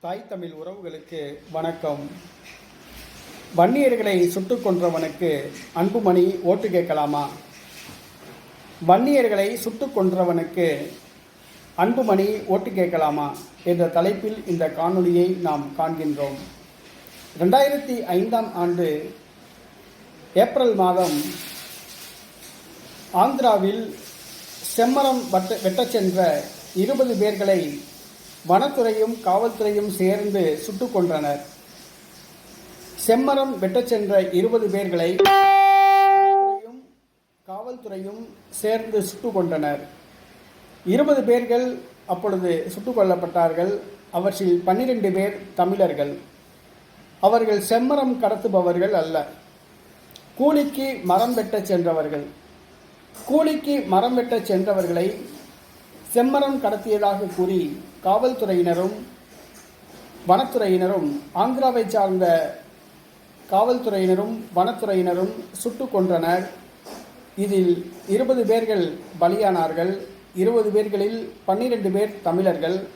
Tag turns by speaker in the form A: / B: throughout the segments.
A: தாய் தமிழ் உறவுகளுக்கு வணக்கம். வன்னியர்களை சுட்டுக் கொன்றவனுக்கு அன்புமணி ஓட்டு கேட்கலாமா? வன்னியர்களை சுட்டு கொன்றவனுக்கு அன்புமணி ஓட்டு கேட்கலாமா? என்ற தலைப்பில் இந்த காணொளியை நாம் காண்கின்றோம். ரெண்டாயிரத்தி ஐந்தாம் ஆண்டு ஏப்ரல் மாதம் ஆந்திராவில் செம்மரம் வட்ட வெட்டச் சென்ற இருபது பேர்களை வனத்துறையும் காவல்துறையும் சேர்ந்து சுட்டுக் கொன்றனர். செம்மரம் வெட்டச் சென்ற இருபது பேர்களை காவல்துறையும் சேர்ந்து சுட்டுக் கொண்டனர் இருபது பேர்கள் அப்பொழுது சுட்டுக் கொல்லப்பட்டார்கள். அவற்றில் பன்னிரண்டு பேர் தமிழர்கள். அவர்கள் செம்மரம் கடத்துபவர்கள் அல்ல. கூலிக்கு மரம் வெட்டச் சென்றவர்கள். கூலிக்கு மரம் வெட்டச் சென்றவர்களை செம்மரம் கடத்தியதாக கூறி காவல்துறையினரும் வனத்துறையினரும் ஆந்திராவை சார்ந்த காவல்துறையினரும் வனத்துறையினரும் சுட்டு கொன்றனர். இதில் இருபது பேர்கள் பலியானார்கள். இருபது பேர்களில் பன்னிரண்டு பேர் தமிழர்கள்.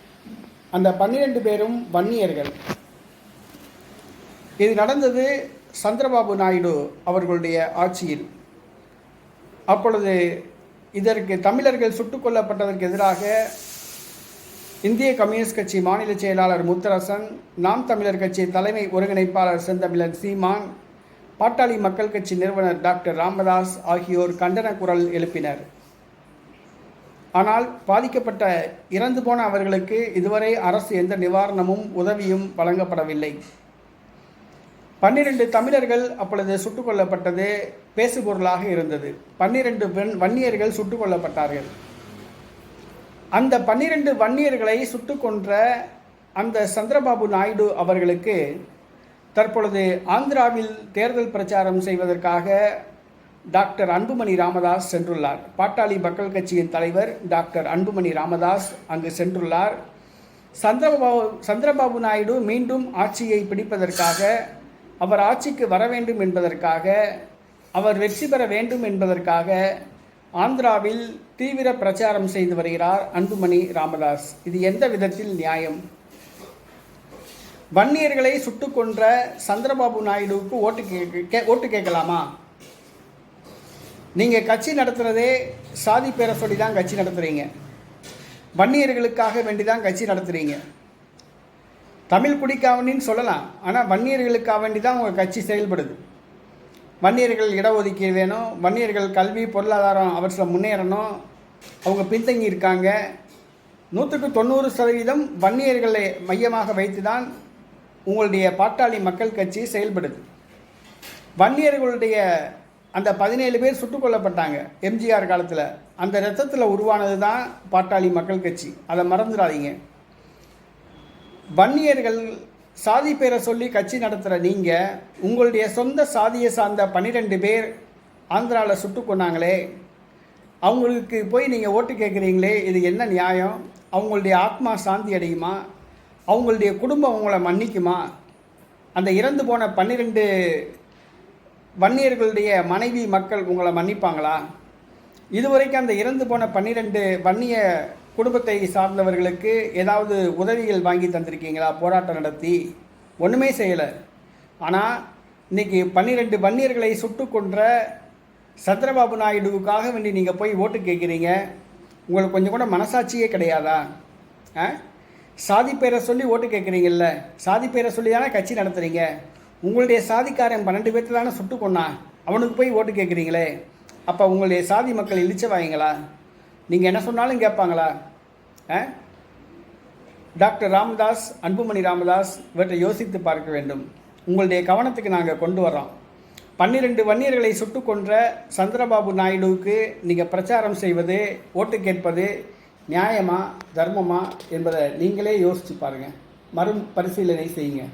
A: அந்த பன்னிரண்டு பேரும் வன்னியர்கள். இது நடந்தது சந்திரபாபு நாயுடு அவர்களுடைய ஆட்சியில். அப்பொழுது இதற்கு தமிழர்கள் சுட்டுக் கொல்லப்பட்டதற்கு எதிராக இந்திய கம்யூனிஸ்ட் கட்சி மாநில செயலாளர் முத்தரசன் நாம் தமிழர் கட்சி தலைமை ஒருங்கிணைப்பாளர் செந்தமிழன் சீமான் பாட்டாளி மக்கள் கட்சி நிறுவனர் டாக்டர் ராமதாஸ் ஆகியோர் கண்டன குரல் எழுப்பினர். ஆனால் பாதிக்கப்பட்ட இறந்து போன அவர்களுக்கு இதுவரை அரசு எந்த நிவாரணமும் உதவியும் வழங்கப்படவில்லை. பன்னிரண்டு தமிழர்கள் அப்பொழுது சுட்டுக் கொல்லப்பட்டது பேசுபொருளாக இருந்தது. பன்னிரண்டு பெண் வன்னியர்கள் சுட்டுக் கொல்லப்பட்டார்கள். அந்த பன்னிரண்டு வன்னியர்களை சுட்டு கொன்ற அந்த சந்திரபாபு நாயுடு அவர்களுக்கு தற்பொழுது ஆந்திராவில் தேர்தல் பிரச்சாரம் செய்வதற்காக டாக்டர் அன்புமணி ராமதாஸ் சென்றுள்ளார். பாட்டாளி மக்கள் கட்சியின் தலைவர் டாக்டர் அன்புமணி ராமதாஸ் அங்கு சென்றுள்ளார். சந்திரபாபு சந்திரபாபு நாயுடு மீண்டும் ஆட்சியை பிடிப்பதற்காக அவர் ஆட்சிக்கு வர வேண்டும் என்பதற்காக அவர் வெற்றி பெற வேண்டும் என்பதற்காக ஆந்திராவில் தீவிர பிரச்சாரம் செய்து வருகிறார் அன்புமணி ராமதாஸ். இது எந்த விதத்தில் நியாயம்? வன்னியர்களை சுட்டுக்கொன்ற சந்திரபாபு நாயுடுவுக்கு ஓட்டு கே ஓட்டு கேட்கலாமா? நீங்கள் கட்சி நடத்துகிறதே சாதி பேரை சொல்லி தான் கட்சி நடத்துகிறீங்க வன்னியர்களுக்காக வேண்டி தான் கட்சி நடத்துகிறீங்க தமிழ் குடிக்காவணின்னு சொல்லலாம். ஆனால் வன்னியர்களுக்காக வேண்டி தான் உங்கள் கட்சி செயல்படுது. வன்னியர்கள் இடஒதுக்கீடு வேணும் வன்னியர்கள் கல்வி பொருளாதாரம் அவற்றில் முன்னேறணும். அவங்க பின்தங்கி இருக்காங்க. நூற்றுக்கு தொண்ணூறு சதவீதம் வன்னியர்களை மையமாக வைத்து தான் உங்களுடைய பாட்டாளி மக்கள் கட்சி செயல்படுது. வன்னியர்களுடைய அந்த பதினேழு பேர் சுட்டுக் கொல்லப்பட்டாங்க எம்ஜிஆர் காலத்தில். அந்த ரத்தத்தில் உருவானது தான் பாட்டாளி மக்கள் கட்சி. அதை மறந்துடாதீங்க. வன்னியர்கள் சாதி பேரை சொல்லி கட்சி நடத்துகிற நீங்கள் உங்களுடைய சொந்த சாதியை சார்ந்த பன்னிரெண்டு பேர் ஆந்திராவில் சுட்டு கொண்டாங்களே அவங்களுக்கு போய் நீங்கள் ஓட்டு கேட்குறீங்களே இது என்ன நியாயம்? அவங்களுடைய ஆத்மா சாந்தி அடையுமா? அவங்களுடைய குடும்பம் உங்களை மன்னிக்குமா? அந்த இறந்து போன பன்னிரெண்டு வன்னியர்களுடைய மனைவி மக்கள் உங்களை மன்னிப்பாங்களா? இதுவரைக்கும் அந்த இறந்து போன பன்னிரெண்டு வன்னிய குடும்பத்தை சார்ந்தவர்களுக்கு ஏதாவது உதவிகள் வாங்கி தந்திருக்கீங்களா? போராட்டம் நடத்தி. ஒன்றுமே செய்யலை. ஆனால் இன்றைக்கி பன்னிரெண்டு வன்னியர்களை சுட்டு கொன்ற சந்திரபாபு நாயுடுவுக்காக வேண்டி நீங்கள் போய் ஓட்டு கேட்குறீங்க உங்களுக்கு கொஞ்சம் கூட மனசாட்சியே கிடையாதா? ஆ? சாதி பேரை சொல்லி ஓட்டு கேட்குறீங்கல்ல சாதி பேரை சொல்லி தானே கட்சி நடத்துகிறீங்க உங்களுடைய சாதிக்காரன் பன்னெண்டு பேர்த்து தானே சுட்டு கொண்டான் அவனுக்கு போய் ஓட்டு கேட்குறீங்களே அப்போ உங்களுடைய சாதி மக்கள் இழிச்ச வாங்கங்களா நீங்கள் என்ன சொன்னாலும் கேட்பாங்களா? ஆ? டாக்டர் ராமதாஸ் அன்புமணி ராமதாஸ் இவற்றை யோசித்து பார்க்க வேண்டும். உங்களுடைய கவனத்துக்கு நாங்கள் கொண்டு வரோம் பன்னிரெண்டு வன்னியர்களை சுட்டு கொன்ற சந்திரபாபு நாயுடுவுக்கு நீங்கள் பிரச்சாரம் செய்வது ஓட்டு கேட்பது நியாயமா தர்மமா என்பதை நீங்களே யோசித்து பாருங்கள் மறு பரிசீலனை செய்யுங்க.